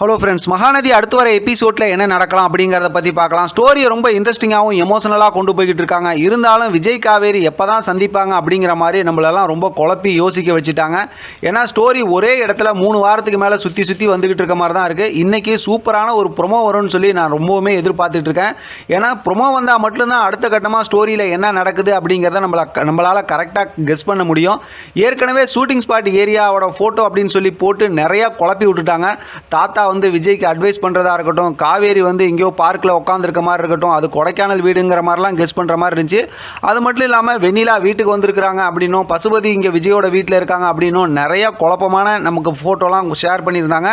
Hello friends Mahanadi அடுத்து வர எபிசோடில் என்ன நடக்கலாம் அப்படிங்கிறத பற்றி பார்க்கலாம். ஸ்டோரியை ரொம்ப இன்ட்ரெஸ்டிங்காகவும் எமோஷனலாக கொண்டு போய்கிட்டு இருக்காங்க. இருந்தாலும் விஜய் காவேரி எப்போ தான் சந்திப்பாங்க அப்படிங்கிற மாதிரி நம்மளெல்லாம் ரொம்ப குழப்பி யோசிக்க வச்சுட்டாங்க. ஏன்னா ஸ்டோரி ஒரே இடத்துல மூணு வாரத்துக்கு மேலே சுற்றி சுற்றி வந்துக்கிட்டு இருக்க மாதிரி தான் இருக்குது இன்றைக்கி சூப்பரான ஒரு ப்ரொமோ வரும்னு சொல்லி நான் ரொம்பவுமே எதிர்பார்த்துட்டு இருக்கேன். ஏன்னா ப்ரொமோ வந்தால் மட்டும்தான் அடுத்த கட்டமாக ஸ்டோரியில் என்ன நடக்குது அப்படிங்கிறத நம்மள நம்மளால் கரெக்டாக கெஸ் பண்ண முடியும். ஏற்கனவே ஷூட்டிங் ஸ்பாட் ஏரியாவோட ஃபோட்டோ அப்படின்னு சொல்லி போட்டு நிறையா குழப்பி விட்டுட்டாங்க. தாத்தா வந்து விஜய்க்கு அட்வைஸ் பண்ணுறதா இருக்கட்டும் காவேரி வந்து எங்கேயோ பார்க்கில் உட்காந்துருக்க மாதிரி இருக்கட்டும் அது கொடைக்கானல் வீடுங்கிற மாதிரிலாம் கெஸ் பண்ணுற மாதிரி இருந்துச்சு. அது மட்டும் இல்லாமல் வெண்ணிலா வீட்டுக்கு வந்திருக்கிறாங்க அப்படின்னும் பசுபதி இங்கே விஜயோட வீட்டில் இருக்காங்க அப்படின்னும் நிறையா குழப்பமான நமக்கு ஃபோட்டோலாம் ஷேர் பண்ணியிருந்தாங்க.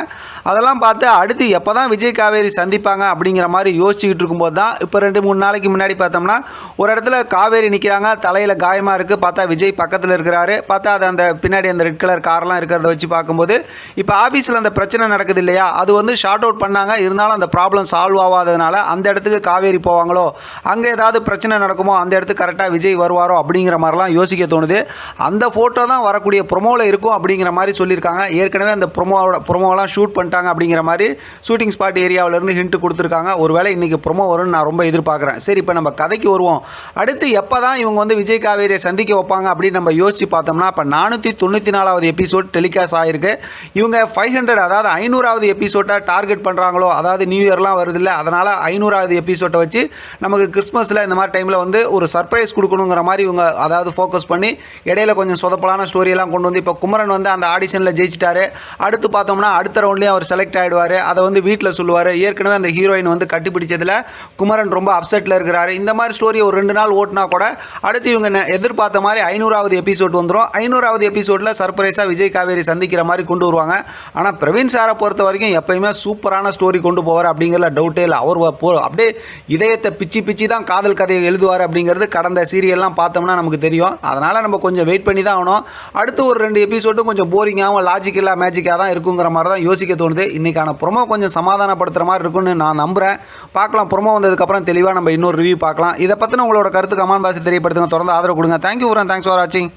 அதெல்லாம் பார்த்து அடுத்து எப்போ தான் விஜய் காவேரி சந்திப்பாங்க அப்படிங்கிற மாதிரி யோசிச்சுக்கிட்டு இருக்கும்போது தான் இப்போ ரெண்டு மூணு நாளைக்கு முன்னாடி பார்த்தோம்னா ஒரு இடத்துல காவேரி நிற்கிறாங்க தலையில் காயமாக இருக்குது பார்த்தா விஜய் பக்கத்தில் இருக்கிறாரு பார்த்தா அது அந்த பின்னாடி அந்த ரெட் கலர் கார்லாம் இருக்கிறத வச்சு பார்க்கும்போது இப்போ ஆஃபீஸில் அந்த பிரச்சனை நடக்குது இல்லையா அது வந்து ஷார்ட் அவுட் பண்ணாங்க. இருந்தாலும் அந்த ப்ராப்ளம் சால்வ் ஆகாததுனால அந்த இடத்துக்கு காவேரி போவாங்களோ அங்கே ஏதாவது பிரச்சனை நடக்குமோ அந்த இடத்துக்கு கரெக்டாக விஜய் வருவாரோ அப்படிங்கிற மாதிரிலாம் யோசிக்க தோணுது. அந்த ஃபோட்டோ தான் வரக்கூடிய ப்ரொமோவில் இருக்கும் அப்படிங்கிற மாதிரி சொல்லியிருக்காங்க. ஏற்கனவே அந்த ப்ரொமோவோட ப்ரொமோலாம் ஷூட் பண்ணிட்டாங்க அப்படிங்கிற மாதிரி ஷூட்டிங் ஸ்பாட் ஏரியாவிலேருந்து ஹிண்ட் கொடுத்துருக்காங்க. ஒருவேளை இன்றைக்கி ப்ரொமோ வரும்னு நான் ரொம்ப எதிர்பார்க்குறேன். சரி இப்போ நம்ம கதைக்கு வருவோம். அடுத்து எப்போ தான் இவங்க வந்து விஜய் காவேரியை சந்திக்க வைப்பாங்க அப்படின்னு நம்ம யோசிச்சு பார்த்தோம்னா இப்போ நானூற்றி தொண்ணூற்றி நாலாவது எபிசோட் டெலிகாஸ்ட் ஆகிருக்கு இவங்க ஃபைவ் ஹண்ட்ரட் அதாவது ஐநூறாவது எபிசோட்டை டார்கெட் பண்ணுறாங்களோ அதாவது நியூ இயர்லாம் வருது இல்லை அதனால் ஐநூறாவது எபிசோட்டை வச்சு நமக்கு கிறிஸ்மஸில் இந்த மாதிரி டைமில் வந்து ஒரு சர்ப்ரைஸ் கொடுக்கணுங்கிற மாதிரி இவங்க அதாவது ஃபோக்கஸ் பண்ணி இடையில கொஞ்சம் சொதப்பலான ஸ்டோரியெல்லாம் கொண்டு வந்து இப்போ குமரன் வந்து அந்த ஆடிஷனில் ஜெயிச்சிட்டாரு. அடுத்து பார்த்தோம்னா அடுத்த ரவுண்ட்லேயும் அவர் செலக்ட் ஆகிடுவார் அதை வந்து வீட்டில் சொல்லுவார். ஏற்கனவே அந்த ஹீரோயின் வந்து கட்டிப்பிடிச்சதில் குமரன் ரொம்ப அப்செட்டில் இருக்கிறாரு. இந்த மாதிரி ஸ்டோரி ஒரு ரெண்டு நாள் ஓட்டினா கூட அடுத்து இவங்க எதிர்பார்த்த மாதிரி ஐநூறாவது எபிசோட் வந்துடும் ஐநூறாவது எபிசோடில் சர்ப்ரைஸாக விஜய் காவேரி சந்திக்கிற மாதிரி கொண்டு வருவாங்க. ஆனால் பிரவீன் சாரை பொறுத்த வரைக்கும் எப்பயுமே சூப்பரான ஸ்டோரி கொண்டு போவார் அப்படிங்கிற டவுட்டே இல்லை. அவர் போ அப்படியே இதயத்தை பிச்சு பிச்சு தான் காதல் கதையை எழுதுவார் அப்படிங்கிறது கடந்த சீரியல்லாம் பார்த்தோம்னா நமக்கு தெரியும். அதனால் நம்ம கொஞ்சம் வெயிட் பண்ணி தான் ஆகணும். அடுத்து ஒரு ரெண்டு எபிசோடும் கொஞ்சம் போரிங்காகவும் லாஜிக்கலாக மேஜிக்காக தான் இருக்குங்கிற மாதிரி தான் யோசிக்க தோணுது. இன்றைக்கான ப்ரொமோ கொஞ்சம் சமாதானப்படுத்துகிற மாதிரி இருக்கும்னு நான் நம்புகிறேன் பார்க்கலாம் ப்ரொமோ வந்ததுக்கப்புறம் தெளிவாக நம்ம இன்னொரு ரிவ்யூ பார்க்கலாம். இதை பற்றின உங்களோட கருத்து கமான் பாசி தெரியப்படுத்துங்க. தொடர்ந்து ஆதரவு கொடுங்க. தேங்க்யூ தேங்க்ஸ் ஃபார் வாட்சிங்